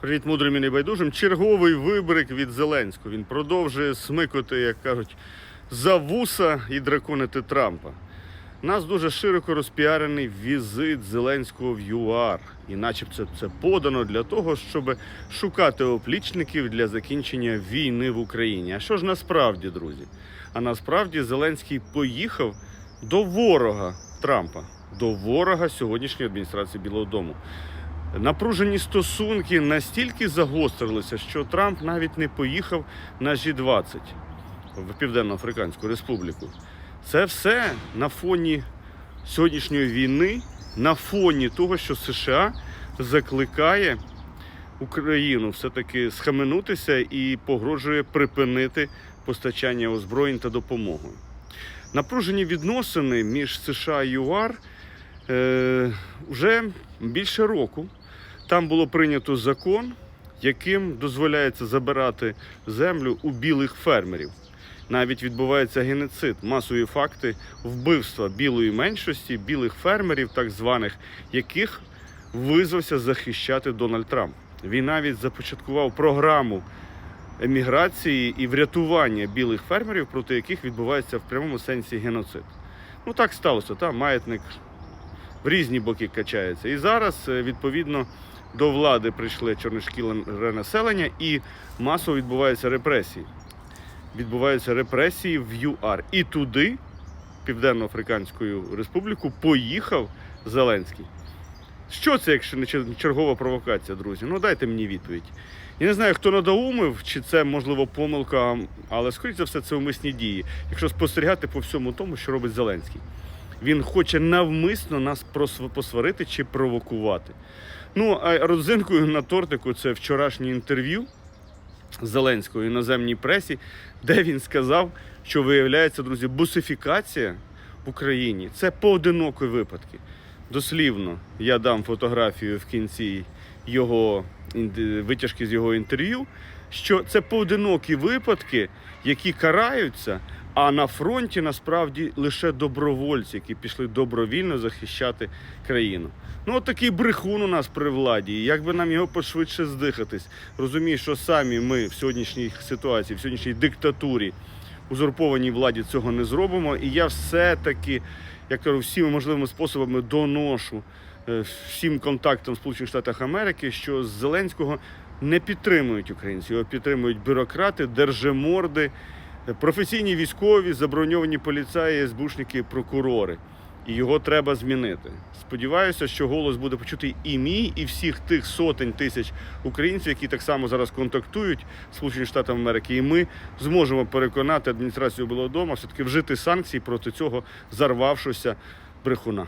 Привіт, мудрим і небайдужим. Черговий вибрик від Зеленського. Він продовжує смикати, як кажуть, за вуса і драконити Трампа. Нас дуже широко розпіарений візит Зеленського в ЮАР. І начебто це подано для того, щоб шукати оплічників для закінчення війни в Україні. А що ж насправді, друзі? А насправді Зеленський поїхав до ворога Трампа, до ворога сьогоднішньої адміністрації Білого Дому. Напружені стосунки настільки загострилися, що Трамп навіть не поїхав на G20 в Південно-Африканську Республіку. Це все на фоні сьогоднішньої війни, на фоні того, що США закликає Україну все-таки схаменутися і погрожує припинити постачання озброєнь та допомоги. Напружені відносини між США і ЮАР вже більше року. Там було прийнято закон, яким дозволяється забирати землю у білих фермерів. Навіть відбувається геноцид, масові факти вбивства білої меншості, білих фермерів, так званих, яких визвався захищати Дональд Трамп. Він навіть започаткував програму еміграції і врятування білих фермерів, проти яких відбувається в прямому сенсі геноцид. Ну так сталося. Там маятник в різні боки качається. І зараз, е, відповідно, до влади прийшли чорношкіле населення і масово відбуваються репресії. Відбуваються репресії в ЮАР. І туди, Південно-Африканську Республіку, поїхав Зеленський. Що це, якщо не чергова провокація, друзі? Ну дайте мені відповідь. Я не знаю, хто надоумив, чи це можливо помилка, але скоріш за все це умисні дії, якщо спостерігати по всьому тому, що робить Зеленський. Він хоче навмисно нас посварити чи провокувати. Ну, а родзинкою на тортику це вчорашнє інтерв'ю Зеленського іноземній пресі, де він сказав, що виявляється, друзі, бусифікація в Україні це поодинокі випадки. Дослівно, я дам фотографію в кінці його витяжки з його інтерв'ю, що це поодинокі випадки, які караються, а на фронті насправді лише добровольці, які пішли добровільно захищати країну. Ну, от такий брехун у нас при владі. Як би нам його пошвидше здихатись? Розумію, що самі ми в сьогоднішній ситуації, в сьогоднішній диктатурі, узурпованій владі цього не зробимо. І я все-таки, як кажу, всіма можливими способами доношу е, всім контактам Сполучених Штатах Америки, що з Зеленського не підтримують українці, його підтримують бюрократи, держиморди, е, професійні військові, заброньовані поліцаї, СБУшники, прокурори. І його треба змінити. Сподіваюся, що голос буде почутий і мій, і всіх тих сотень тисяч українців, які так само зараз контактують з Сполучені Штатами Америки. І ми зможемо переконати адміністрацію Білого Дому все-таки вжити санкцій проти цього зарвавшогося брехуна.